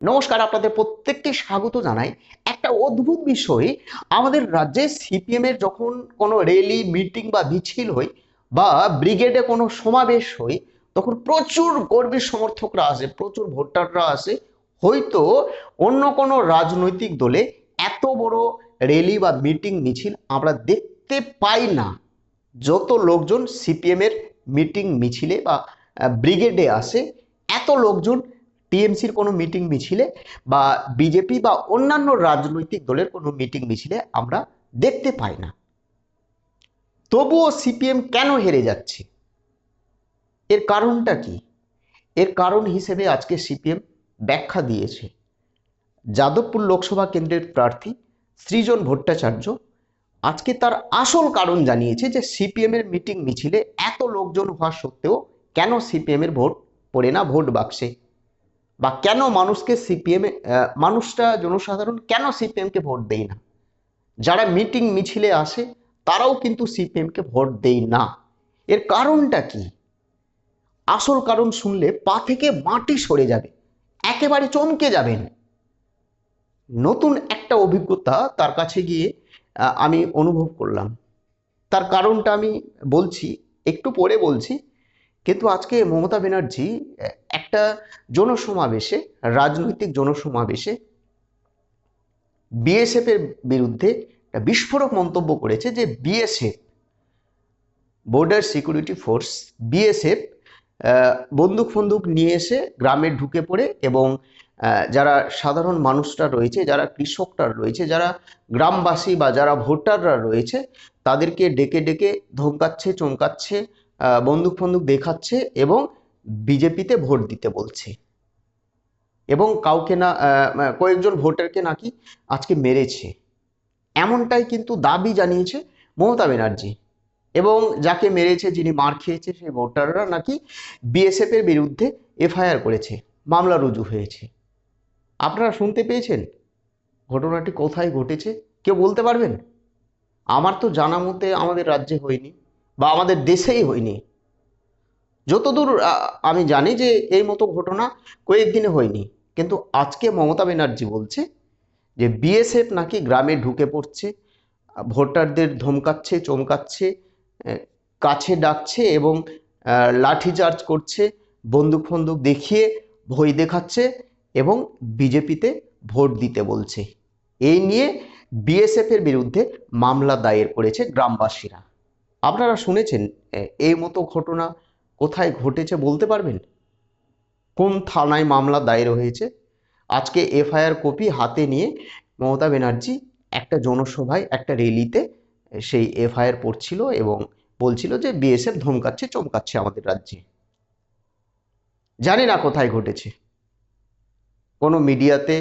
নমস্কার, আপনাদের প্রত্যেককে স্বাগত জানাই। একটা অদ্ভুত বিষয়, আমাদের রাজ্যে সিপিএম এর যখন কোনো র্যালি মিটিং বা মিছিল হয় বা ব্রিগেডে কোনো সমাবেশ হয়, তখন প্রচুর কর্মী সমর্থকরা আসে, প্রচুর ভোটাররা আসে। হয়তো অন্য কোনো রাজনৈতিক দলে এত বড় র্যালি বা মিটিং মিছিল আমরা দেখতে পাই না। যত লোকজন সিপিএম এর মিটিং মিছিলে বা ব্রিগেডে আসে, এত লোকজন টিএমসির কোনো মিটিং মিছিলে বা বিজেপি বা অন্যান্য রাজনৈতিক দলের কোনো মিটিং মিছিলে আমরা দেখতে পাই না। তবুও সিপিএম কেন হেরে যাচ্ছে? এর কারণটা কি? এর কারণ হিসেবে আজকে সিপিএম ব্যাখ্যা দিয়েছে। যাদবপুর লোকসভা কেন্দ্রের প্রার্থী সৃজন ভট্টাচার্য আজকে তার আসল কারণ জানিয়েছে যে সিপিএম এর মিটিং মিছিলে এত লোকজন হওয়া সত্ত্বেও কেন সিপিএম এর ভোট পড়ে না ভোট বাক্সে? বা কেন মানুষকে সিপিএম মানুষটা জনসাধারণ কেন সিপিএমকে ভোট দেয় না? যারা মিটিং মিছিলে আসে, তারাও কিন্তু সিপিএমকে ভোট দেয় না। এর কারণটা কি? আসল কারণ শুনলে পা থেকে মাটি সরে যাবে, একেবারে চমকে যাবেন নতুন একটা অভিজ্ঞতা তার কাছে গিয়ে আমি অনুভব করলাম। তার কারণটা আমি বলছি, একটু পরে বলছি, কিন্তু আজকে মমতা ব্যানার্জি একটা জনসমাবেশে, রাজনৈতিক জনসমাবেশে বিএসএফ এর বিরুদ্ধে একটা বিস্ফোরক মন্তব্য করেছে যে BSF border security force BSF বন্দুক ফন্দুক নিয়ে এসে গ্রামে ঢুকে পড়ে এবং যারা সাধারণ মানুষরা রয়েছে, যারা কৃষকরা রয়েছে, যারা গ্রামবাসী বা যারা ভোটাররা রয়েছে, তাদেরকে ডেকে ডেকে ধমকাচ্ছে, চমকাচ্ছে বন্দুক ফন্দুক দেখাচ্ছে এবং বিজেপিতে ভোট দিতে বলছে। এবং কাউকে না কয়েকজন ভোটারকে নাকি আজকে মেরেছে। এমনটাই কিন্তু দাবি জানিয়েছে মমতা ব্যানার্জি। এবং যাকে মেরেছে, যিনি মার খেয়েছে, সেই ভোটাররা নাকি বিএসএফ এর বিরুদ্ধে এফআইআর করেছে, মামলা রুজু হয়েছে। আপনারা শুনতে পেয়েছেন? ঘটনাটি কোথায় ঘটেছে? কেউ বলতে পারবেন? আমার তো জানা মতে আমাদের রাজ্যে হয়নি, বা আমাদের দেশেই হয়নি। যতদূর আমি জানি যে এই মতো ঘটনা কয়েকদিনে হয়নি। কিন্তু আজকে মমতা ব্যানার্জি বলছে যে বিএসএফ নাকি গ্রামে ঢুকে পড়ছে ভোটারদের ধমকাচ্ছে চমকাচ্ছে কাছে ডাকছে এবং আহ, লাঠিচার্জ করছে বন্দুক ফন্দুক দেখিয়ে ভয় দেখাচ্ছে এবং বিজেপিতে ভোট দিতে বলছে। এই নিয়ে বিএসএফের বিরুদ্ধে মামলা দায়ের করেছে গ্রামবাসীরা। আপনারা শুনেছেন এই মতো ঘটনা কোথায় ঘটেছে বলতে পারবেন? কোন থানায় মামলা দায়ের হয়েছে? আজকে এফআইআর কপি হাতে নিয়ে মমতা ব্যানার্জি একটা জনসভায় একটা র্যালিতে সেই এফআইআর পড়ছিল এবং বলছিল যে বিএসএফ ধমকাচ্ছে, চমকাচ্ছে আমাদের রাজ্যে। জানি না কোথায় ঘটেছে। কোনো মিডিয়াতে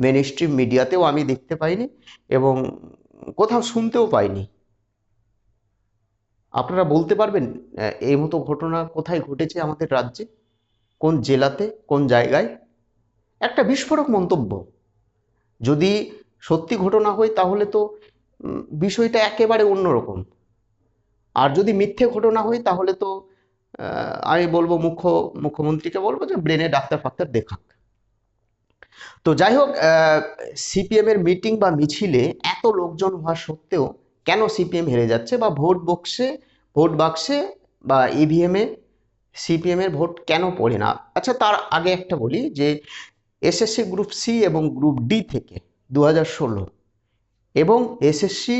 মেন স্ট্রিম মিডিয়াতেও আমি দেখতে পাইনি এবং কোথাও শুনতেও পাইনি। আপনারা বলতে পারবেন এই মতো ঘটনা কোথায় ঘটেছে আমাদের রাজ্যে? কোন জেলাতে? কোন জায়গায়? একটা বিস্ফোরক মন্তব্য। যদি সত্যি ঘটনা হয় তাহলে তো বিষয়টা একেবারে অন্যরকম। আর যদি মিথ্যে ঘটনা হয় তাহলে তো আমি বলব মুখ্য, মুখ্যমন্ত্রীকে বলব যে ব্রেনে ডাক্তার ফাক্তার দেখাক। তো যাই হোক সিপিএম এর মিটিং বা মিছিলে এত লোকজন হওয়া সত্ত্বেও কেন সিপিএম হেরে যাচ্ছে বা ভোট বক্সে, ভোট বাক্সে বা ইভিএম এ সিপিএম এর ভোট কেন পড়ে না? আচ্ছা তার আগে একটা বলি যে এসএসসি গ্রুপ সি এবং গ্রুপ ডি থেকে দু হাজার ষোলো এবং এসএসসি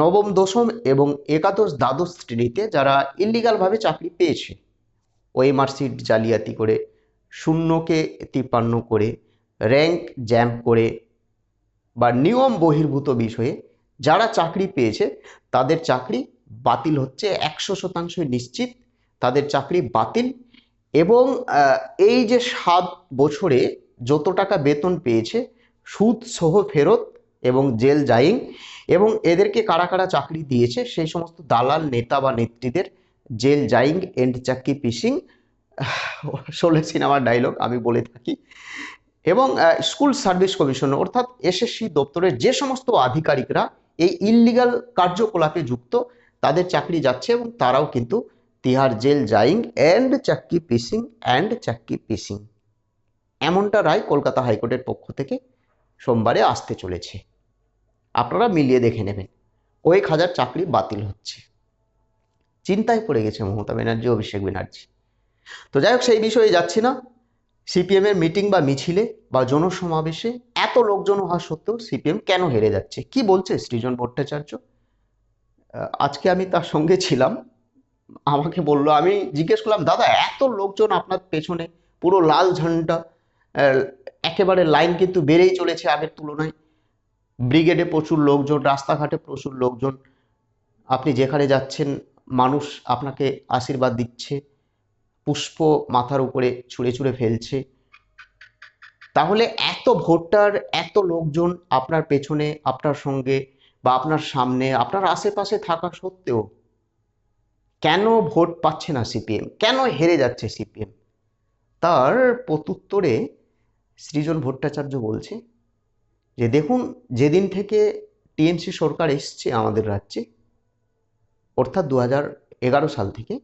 নবম, দশম এবং একাদশ দ্বাদশ শ্রেণীতে যারা ইলিগালভাবে চাকরি পেয়েছে ওএমআর সিট জালিয়াতি করে, শূন্যকে তিপ্পান্ন করে র্যাঙ্ক জ্যাম্প করে বা নিয়ম বহির্ভূত বিষয়ে যারা চাকরি পেয়েছে, তাদের চাকরি বাতিল হচ্ছে একশো শতাংশ নিশ্চিত। তাদের চাকরি বাতিল এবং এই যে সাত বছরে যত টাকা বেতন পেয়েছে, সুদ সহ ফেরত এবং জেল জাইং এবং এদেরকে কারা কারা চাকরি দিয়েছে, সেই সমস্ত দালাল নেতা বা নেত্রীদের জেল জাইং এন্ড চাকরি পিসিং শোলে সিনেমার ডায়লগ আমি বলে থাকি। এবং স্কুল সার্ভিস কমিশন অর্থাৎ এসএসসি দপ্তরের যে সমস্ত আধিকারিকরা এই ইললিগাল কার্যকলাপে যুক্ত, তাদের চাকরি যাচ্ছে এবং তারাও কিন্তু তিহার জেল জাইং অ্যান্ড চাক্কি পিসিং অ্যান্ড চাক্কি পিসিং। এমনটা রায় কলকাতা হাইকোর্টের পক্ষ থেকে সোমবারে আসতে চলেছে। আপনারা মিলিয়ে দেখে নেবেন, কয়েক হাজার চাকরি বাতিল হচ্ছে। চিন্তায় পড়ে গেছে মমতা ব্যানার্জি, অভিষেক ব্যানার্জি। তো যাই হোক, সেই বিষয়ে যাচ্ছি না। সিপিএমের মিটিং বা মিছিলে বা জনসমাবেশে এত লোকজন হওয়া সত্ত্বেও সিপিএম কেন হেরে যাচ্ছে? কি বলছে সৃজন ভট্টাচার্য? আজকে আমি তার সঙ্গে ছিলাম। আমাকে বলল, আমি জিজ্ঞেস করলাম, দাদা, এত লোকজন আপনার পেছনে, পুরো লাল ঝান্ডা একেবারে লাইন কিন্তু বেড়েই চলেছে আগের তুলনায়। ব্রিগেডে প্রচুর লোকজন, রাস্তাঘাটে প্রচুর লোকজন। আপনি যেখানে যাচ্ছেন, মানুষ আপনাকে আশীর্বাদ দিচ্ছে, পুষ্প মাথার উপরে ছুঁড়ে ছুঁড়ে ফেলছে। তাহলে এত ভোটার, এত লোকজন আপনার পেছনে, আপনার সঙ্গে বা আপনার সামনে, আপনার আশেপাশে থাকা সত্ত্বেও কেন ভোট পাচ্ছে না সিপিএম? কেন হেরে যাচ্ছে সিপিএম? তার প্রত্যুত্তরে সৃজন ভট্টাচার্য বলছে যে, দেখুন, যেদিন থেকে টিএমসি সরকার এসছে আমাদের রাজ্যে, অর্থাৎ দু সাল থেকে,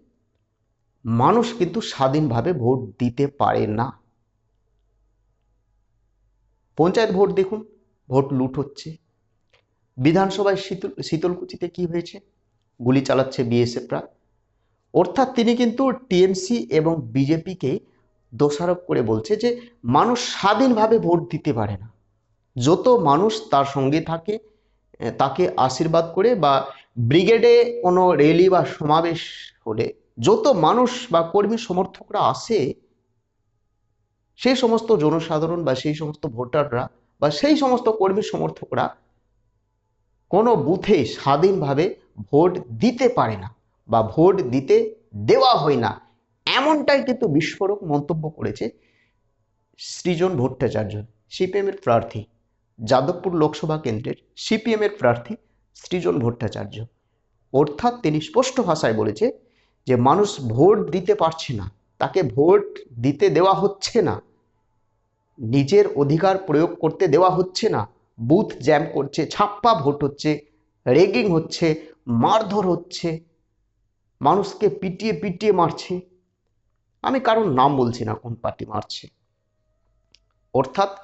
মানুষ কিন্তু স্বাধীনভাবে ভোট দিতে পারে না। পঞ্চায়েত ভোট দেখুন, ভোট লুট হচ্ছে। বিধানসভায় শীতল, শীতলকুচিতে কি হয়েছে? গুলি চালাচ্ছে বিএসএফরা। অর্থাৎ তিনি কিন্তু টিএমসি এবং বিজেপিকে দোষারোপ করে বলছে যে মানুষ স্বাধীনভাবে ভোট দিতে পারে না। যত মানুষ তার সঙ্গে থাকে তাকে আশীর্বাদ করে বা ব্রিগেডে কোনো র্যালি বা সমাবেশ হলে যত মানুষ বা কর্মী সমর্থকরা আসে সেই সমস্ত জনসাধারণ বা সেই সমস্ত ভোটাররা বা সেই সমস্ত কর্মী সমর্থকরা কোনো বুথে স্বাধীনভাবে ভোট দিতে পারে না বা ভোট দিতে দেওয়া হয় না। এমনটাই কিন্তু বিস্ফোরক মন্তব্য করেছে সৃজন ভট্টাচার্য সিপিএমের প্রার্থী, যাদবপুর লোকসভা কেন্দ্রের সিপিএমের প্রার্থী সৃজন ভট্টাচার্য। অর্থাৎ তিনি স্পষ্ট ভাষায় বলেছে যে, মানুষ ভোট দিতে পারছে না, তাকে ভোট দিতে দেওয়া হচ্ছে না। নিজের অধিকার প্রয়োগ করতে দেওয়া হচ্ছে না। বুথ জ্যাম করছে, ছাপ্পা ভোট হচ্ছে, রেগিং হচ্ছে, মারধর হচ্ছে, মানুষকে পিটিয়ে পিটিয়ে মারছে। আমি কারোর নাম বলছি না কোন পার্টি মারছে। অর্থাৎ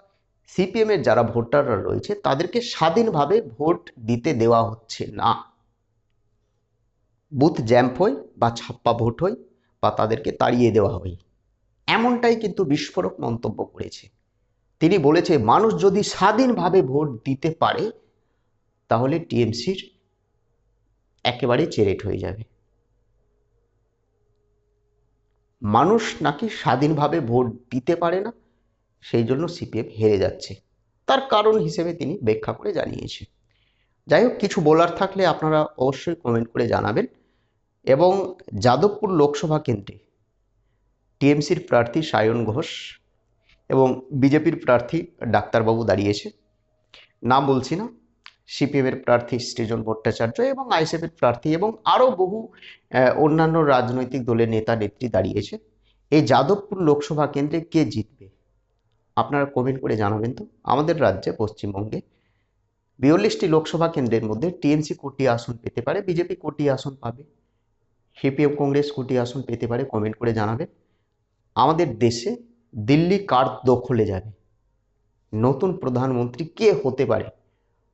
সিপিএমের যারা ভোটাররা রয়েছে, তাদেরকে স্বাধীনভাবে ভোট দিতে দেওয়া হচ্ছে না। বুথ জ্যাম্প হয় বা ছাপ্পা ভোট হয় বা তাদেরকে তাড়িয়ে দেওয়া হয় এমনটাই কিন্তু বিস্ফোরক মন্তব্য করেছে। তিনি বলেছে, মানুষ যদি স্বাধীনভাবে ভোট দিতে পারে, তাহলে টিএমসির একেবারে চেরেট হয়ে যাবে। মানুষ নাকি স্বাধীনভাবে ভোট দিতে পারে না, সেই জন্য সিপিএম হেরে যাচ্ছে। তার কারণ হিসেবে তিনি ব্যাখ্যা করে জানিয়েছে। যাই হোক, কিছু বলার থাকলে আপনারা অবশ্যই কমেন্ট করে জানাবেন। এবং যাদবপুর লোকসভা কেন্দ্রে টিএমসির প্রার্থী সায়ন ঘোষ এবং বিজেপির প্রার্থী ডাক্তারবাবু দাঁড়িয়েছে। নাম বলছি না। সিপিএমের প্রার্থী সৃজন ভট্টাচার্য এবং আইএসএফের প্রার্থী এবং আরও বহু অন্যান্য রাজনৈতিক দলের নেতা, নেত্রী দাঁড়িয়েছে। এই যাদবপুর লোকসভা কেন্দ্রে কে জিতবে? আপনারা কমেন্ট করে জানাবেন তো। আমাদের রাজ্যে, পশ্চিমবঙ্গে বিয়াল্লিশটি লোকসভা কেন্দ্রের মধ্যে টিএমসি কোটি আসন পেতে পারে, বিজেপি কোটি আসন পাবে, সিপিএম কংগ্রেস কোটি আসন পেতে পারে, কমেন্ট করে জানাবেন। আমাদের দেশে দিল্লি কার দখলে যাবে। নতুন প্রধানমন্ত্রী কে হতে পারে?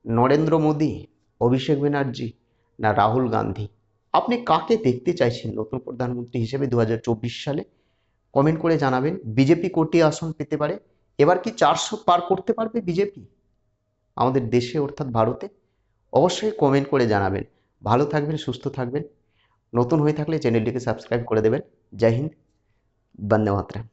নরেন্দ্র মোদী, অভিষেক ব্যানার্জি না রাহুল গান্ধী? আপনি কাকে দেখতে চাইছেন নতুন প্রধানমন্ত্রী হিসেবে দু হাজার চব্বিশ সালে? কমেন্ট করে জানাবেন। বিজেপি কোটি আসন পেতে পারে। এবার কি চারশো পার করতে পারবে বিজেপি? আমাদের দেশে অর্থাৎ ভারতে? অবশ্যই কমেন্ট করে জানাবেন। ভালো থাকবেন, সুস্থ থাকবেন। নতুন হয়ে থাকলে চ্যানেলটিকে সাবস্ক্রাইব করে দেবেন। জয় হিন্দ, বন্দে মাতরম।